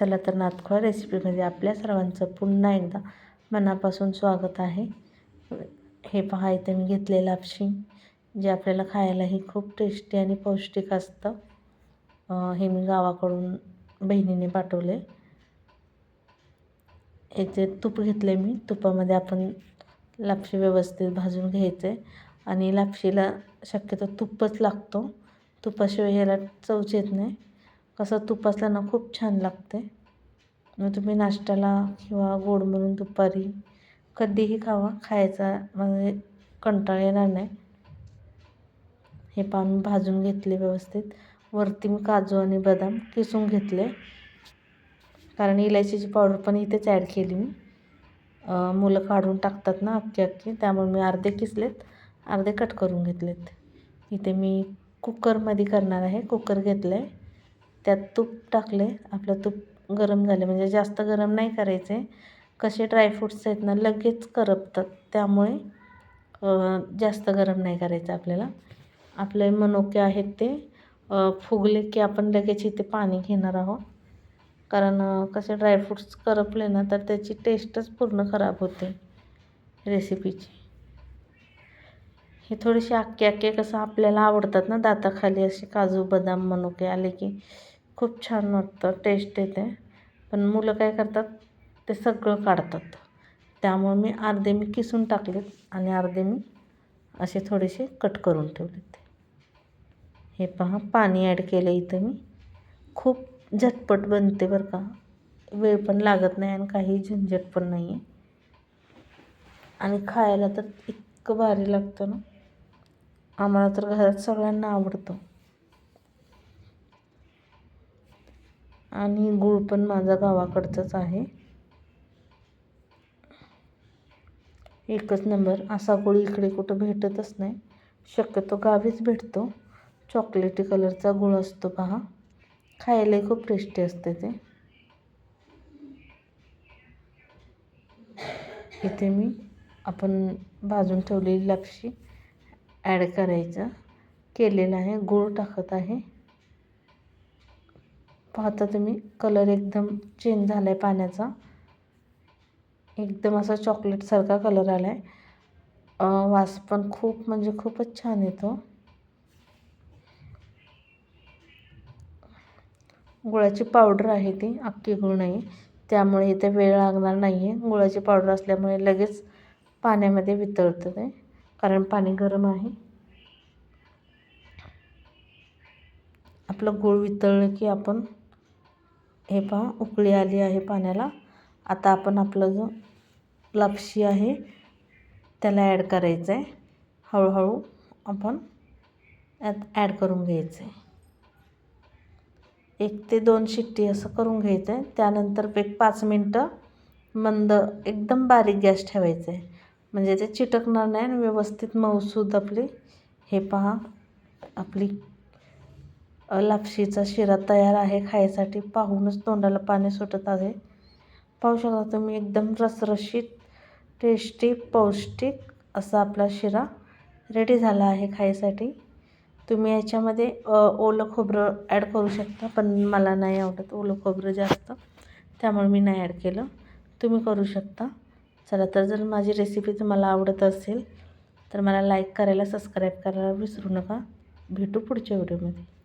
चला तर नातखोळा रेसिपीमध्ये आपल्या सर्वांचं पुन्हा एकदा मनापासून स्वागत आहे. हे पहा इथे मी घेतले लापशी जे आपल्याला खायलाही खूप टेस्टी आणि पौष्टिक असतं. हे मी गावाकडून बहिणीने पाठवले. याचे तूप घेतले मी. तुपामध्ये आपण लापशी व्यवस्थित भाजून घ्यायचे आणि लापशीला शक्यतो तुपच लागतो. तुपाशिवाय याला चवच येत नाही. कसं तूप असल्यानं खूप छान लागते. मग तुम्ही नाश्त्याला किंवा गोड म्हणून दुपारी कधीही खावा खायचा म्हणजे कंटाळ येणार नाही. हे पान भाजून घेतले व्यवस्थित. वरती मी काजू आणि बदाम किसून घेतले. कारण इलायचीची पावडर पण इथेच ॲड केली मी. मुलं काढून टाकतात ना अख्खे अख्खे त्यामुळे मी अर्धे किसलेत अर्धे कट करून घेतलेत. इथे मी कुकरमध्ये करणार आहे कुकर घेतलं आहे त्यात तूप टाकले आपलं तूप गरम झाले. म्हणजे जास्त गरम नाही करायचे कसे ड्रायफ्रूट्स आहेत ना लगेच करपतात. त्यामुळे जास्त गरम नाही करायचं आपल्याला. आपले मनोके आहेत ते फुगले की आपण लगेच इथे पाणी घेणार आहोत. कारण कसे ड्रायफ्रूट्स करपले ना तर त्याची टेस्टच पूर्ण खराब होते. रेसिपीची हे थोडेसे अक्के आक्के कसं आपल्याला आवडतात ना दाताखाली असे काजू बदाम मनुके आले की खूप छान वाटतं टेस्ट येते. पण मुलं काय करतात ते सगळं काढतात. त्यामुळे मी अर्धे मी किसून टाकलेत आणि अर्धे मी असे थोडेसे कट करून ठेवलेत. हे पहा पाणी ॲड केलं इथं मी. खूप झटपट बनते बरं का. वेळ पण लागत नाही आणि काही झंझट पण नाही आहे आणि खायला तर इतकं भारी लागतं ना. आम्हाला तर घरात सगळ्यांना आवडतं. आणि गूळ पण माझा गावाकडचाच आहे. एकच नंबर असा गूळ इकडे कुठं भेटतच नाही. शक्यतो गावीच भेटतो. चॉकलेटी कलरचा गुळ असतो पहा. खायलाही खूप टेस्टी असते ते. इथे मी आपण भाजून ठेवलेली लापशी ॲड करायचं. केलेलं आहे गूळ टाकत आहे. पाहता तुम्ही कलर एकदम चेंज झाला आहे पाण्याचा. एकदम असा चॉकलेटसारखा कलर आला आहे वास पण खूप म्हणजे खूपच छान येतो. गुळाची पावडर आहे ती अख्खी गुळ नाही. त्यामुळे इथे वेळ लागणार नाही आहे गुळाची पावडर असल्यामुळे लगेच पाण्यामध्ये वितळतं ते कारण पाणी गरम आहे. आपलं गूळ वितळलं की आपण हे पहा उकळी आली आहे पाण्याला. आता आपण आपलं जो लापशी आहे त्याला ॲड करायचं आहे हळूहळू आपण यात ॲड करून घ्यायचं आहे एक ते दोन शिट्टी असं करून घ्यायचं आहे त्यानंतर एक पाच मिनटं मंद एकदम बारीक गॅस ठेवायचं आहे म्हणजे ते चिटकणार नाही आणि व्यवस्थित मऊसूद आपली. हे पहा आपली लापशीचा शिरा तयार आहे. खायसाठी पाहूनच तोंडाला पाणी सुटत आहे. पाहू शकता तुम्ही एकदम रसरशीत टेस्टी पौष्टिक असा आपला शिरा रेडी झाला आहे खायसाठी. तुम्ही याच्यामध्ये ओलं खोबरं ॲड करू शकता पण मला नाही आवडत ओलं खोबरं जास्त. त्यामुळे मी नाही ॲड केलं. तुम्ही करू शकता. चला तर जर माझी रेसिपी तुम्हाला आवडत असेल तर मला लाईक करायला सबस्क्राईब करायला विसरू नका. भेटू पुढच्या व्हिडिओमध्ये